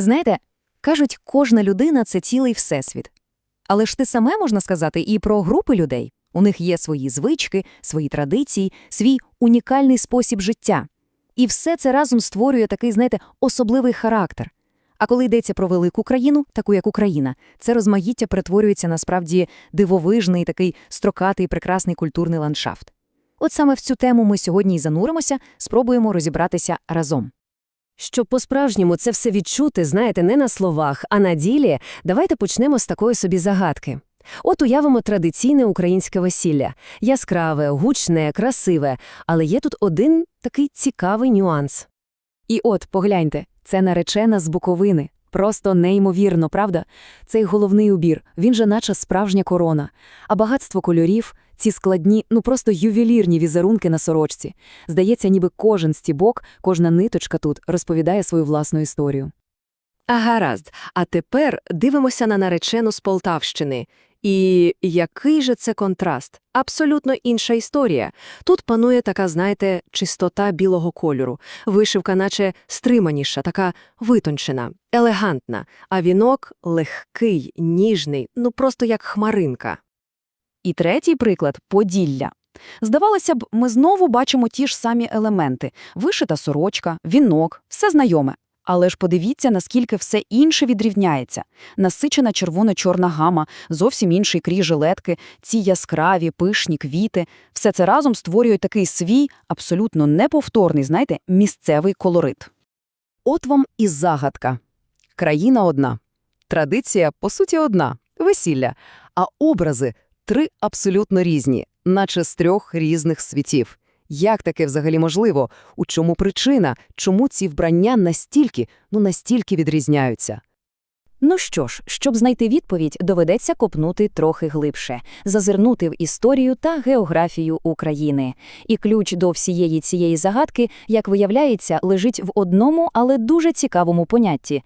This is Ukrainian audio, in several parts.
Знаєте, кажуть, кожна людина це цілий всесвіт. Але ж те саме можна сказати і про групи людей. У них є свої звички, свої традиції, свій унікальний спосіб життя. І все це разом створює такий, знаєте, особливий характер. А коли йдеться про велику країну, таку як Україна, це розмаїття перетворюється на справді дивовижний, такий строкатий, прекрасний культурний ландшафт. От саме в цю тему ми сьогодні й зануримося, спробуємо розібратися разом. Щоб по-справжньому це все відчути, знаєте, не на словах, а на ділі, давайте почнемо з такої собі загадки. От уявимо традиційне українське весілля. Яскраве, гучне, красиве, але є тут один такий цікавий нюанс. І от, погляньте, це наречена з Буковини. Просто неймовірно, правда? Цей головний убір, він же наче справжня корона. А багатство кольорів, ці складні, ну просто ювелірні візерунки на сорочці. Здається, ніби кожен стібок, кожна ниточка тут розповідає свою власну історію. А гаразд, а тепер дивимося на наречену з Полтавщини. І який же це контраст? Абсолютно інша історія. Тут панує така, знаєте, чистота білого кольору, вишивка наче стриманіша, така витончена, елегантна, а вінок легкий, ніжний, ну просто як хмаринка. І третій приклад – Поділля. Здавалося б, ми знову бачимо ті ж самі елементи – вишита сорочка, вінок, все знайоме. Але ж подивіться, наскільки все інше відрівняється. Насичена червоно-чорна гама, зовсім інший крій жилетки, ці яскраві, пишні квіти. Все це разом створює такий свій, абсолютно неповторний, знаєте, місцевий колорит. От вам і загадка. Країна одна. Традиція, по суті, одна – весілля. А образи – три абсолютно різні, наче з трьох різних світів. Як таке взагалі можливо? У чому причина? Чому ці вбрання настільки, ну настільки відрізняються? Ну що ж, щоб знайти відповідь, доведеться копнути трохи глибше, зазирнути в історію та географію України. І ключ до всієї цієї загадки, як виявляється, лежить в одному, але дуже цікавому понятті.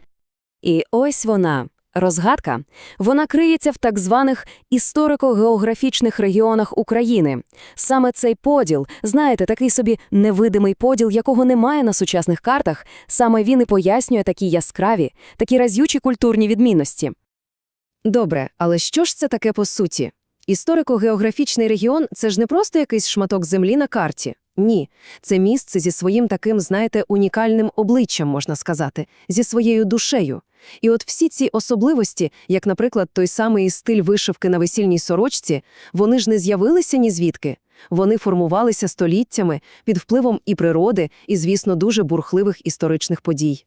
І ось вона. Розгадка. Вона криється в так званих історико-географічних регіонах України. Саме цей поділ, знаєте, такий собі невидимий поділ, якого немає на сучасних картах, саме він і пояснює такі яскраві, такі разючі культурні відмінності. Добре, але що ж це таке по суті? Історико-географічний регіон – це ж не просто якийсь шматок землі на карті. Ні, це місце зі своїм таким, знаєте, унікальним обличчям, можна сказати, зі своєю душею. І от всі ці особливості, як, наприклад, той самий стиль вишивки на весільній сорочці, вони ж не з'явилися ні звідки. Вони формувалися століттями під впливом і природи, і, звісно, дуже бурхливих історичних подій.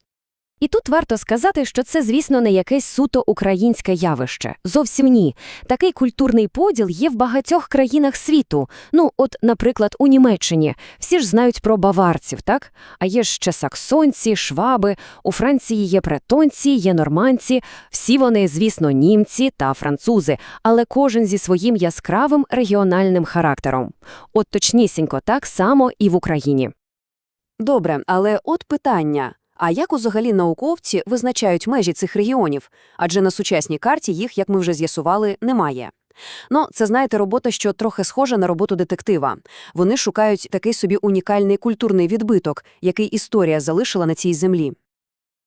І тут варто сказати, що це, звісно, не якесь суто українське явище. Зовсім ні. Такий культурний поділ є в багатьох країнах світу. Ну, от, наприклад, у Німеччині. Всі ж знають про баварців, так? А є ж ще саксонці, шваби, у Франції є бретонці, є норманці. Всі вони, звісно, німці та французи, але кожен зі своїм яскравим регіональним характером. От точнісінько так само і в Україні. Добре, але от питання. А як узагалі науковці визначають межі цих регіонів? Адже на сучасній карті їх, як ми вже з'ясували, немає. Ну, це, знаєте, робота, що трохи схожа на роботу детектива. Вони шукають такий собі унікальний культурний відбиток, який історія залишила на цій землі.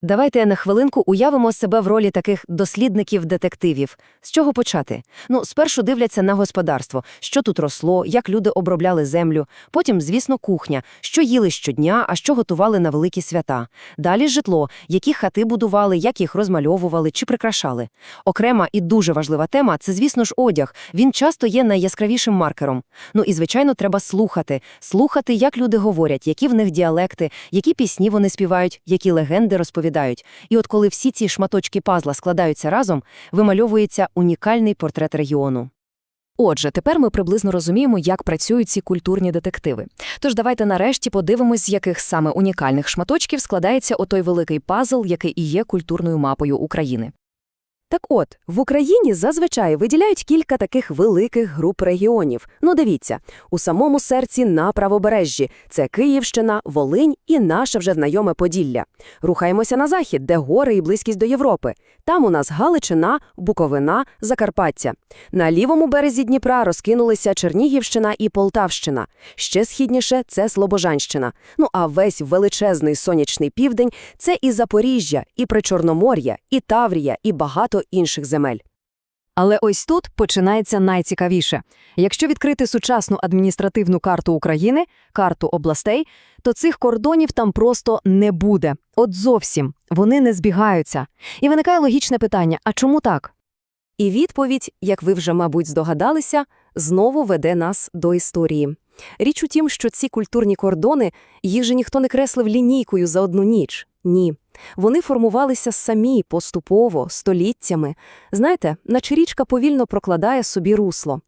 Давайте на хвилинку уявимо себе в ролі таких дослідників-детективів. З чого почати? Ну, спершу дивляться на господарство, що тут росло, як люди обробляли землю. Потім, звісно, кухня, що їли щодня, а що готували на великі свята. Далі житло, які хати будували, як їх розмальовували чи прикрашали. Окрема і дуже важлива тема це, звісно ж, одяг. Він часто є найяскравішим маркером. Ну і, звичайно, треба слухати. Слухати, як люди говорять, які в них діалекти, які пісні вони співають, які легенди розповідають. І от коли всі ці шматочки пазла складаються разом, вимальовується унікальний портрет регіону. Отже, тепер ми приблизно розуміємо, як працюють ці культурні детективи. Тож давайте нарешті подивимось, з яких саме унікальних шматочків складається отой великий пазл, який і є культурною мапою України. Так от, в Україні зазвичай виділяють кілька таких великих груп регіонів. Ну дивіться, у самому серці на правобережжі – це Київщина, Волинь і наше вже знайоме Поділля. Рухаємося на захід, де гори і близькість до Європи. Там у нас Галичина, Буковина, Закарпаття. На лівому березі Дніпра розкинулися Чернігівщина і Полтавщина. Ще східніше – це Слобожанщина. Ну а весь величезний сонячний південь – це і Запоріжжя, і Причорномор'я, і Таврія, і багато інших земель. Але ось тут починається найцікавіше. Якщо відкрити сучасну адміністративну карту України, карту областей, то цих кордонів там просто не буде. От зовсім. Вони не збігаються. І виникає логічне питання, а чому так? І відповідь, як ви вже, мабуть, здогадалися, знову веде нас до історії. Річ у тім, що ці культурні кордони, їх же ніхто не креслив лінійкою за одну ніч. Ні. Вони формувалися самі, поступово, століттями. Знаєте, наче річка повільно прокладає собі русло.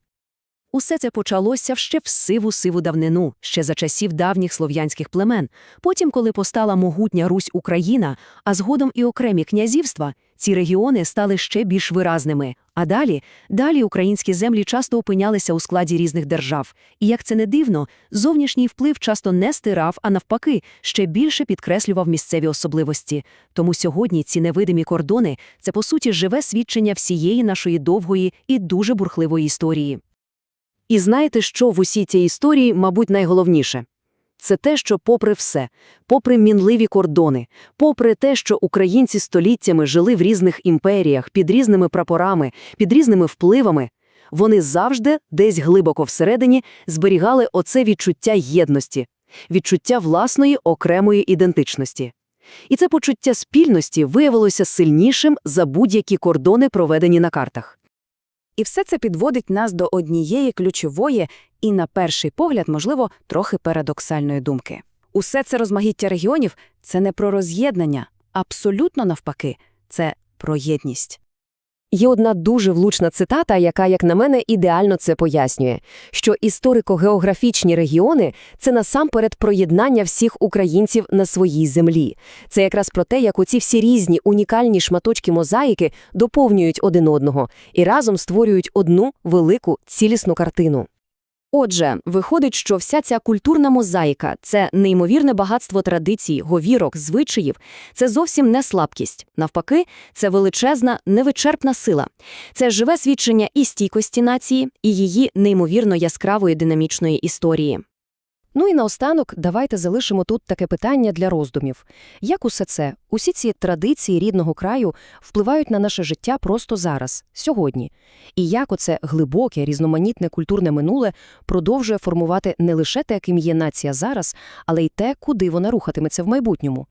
Усе це почалося ще в сиву-сиву давнину, ще за часів давніх слов'янських племен. Потім, коли постала могутня Русь Україна, а згодом і окремі князівства, ці регіони стали ще більш виразними. А далі, далі українські землі часто опинялися у складі різних держав. І, як це не дивно, зовнішній вплив часто не стирав, а навпаки, ще більше підкреслював місцеві особливості. Тому сьогодні ці невидимі кордони – це, по суті, живе свідчення всієї нашої довгої і дуже бурхливої історії. І знаєте, що в усій цій історії, мабуть, найголовніше? Це те, що попри все, попри мінливі кордони, попри те, що українці століттями жили в різних імперіях, під різними прапорами, під різними впливами, вони завжди, десь глибоко всередині, зберігали оце відчуття єдності, відчуття власної окремої ідентичності. І це почуття спільності виявилося сильнішим за будь-які кордони, проведені на картах. І все це підводить нас до однієї ключової і, на перший погляд, можливо, трохи парадоксальної думки. Усе це розмаїття регіонів – це не про роз'єднання, абсолютно навпаки, це про єдність. Є одна дуже влучна цитата, яка, як на мене, ідеально це пояснює, що історико-географічні регіони – це насамперед проєднання всіх українців на своїй землі. Це якраз про те, як оці всі різні унікальні шматочки мозаїки доповнюють один одного і разом створюють одну велику цілісну картину. Отже, виходить, що вся ця культурна мозаїка – це неймовірне багатство традицій, говірок, звичаїв – це зовсім не слабкість. Навпаки, це величезна, невичерпна сила. Це живе свідчення і стійкості нації, і її неймовірно яскравої динамічної історії. Ну і наостанок давайте залишимо тут таке питання для роздумів. Як усе це, усі ці традиції рідного краю впливають на наше життя просто зараз, сьогодні? І як оце глибоке, різноманітне культурне минуле продовжує формувати не лише те, ким є нація зараз, але й те, куди вона рухатиметься в майбутньому?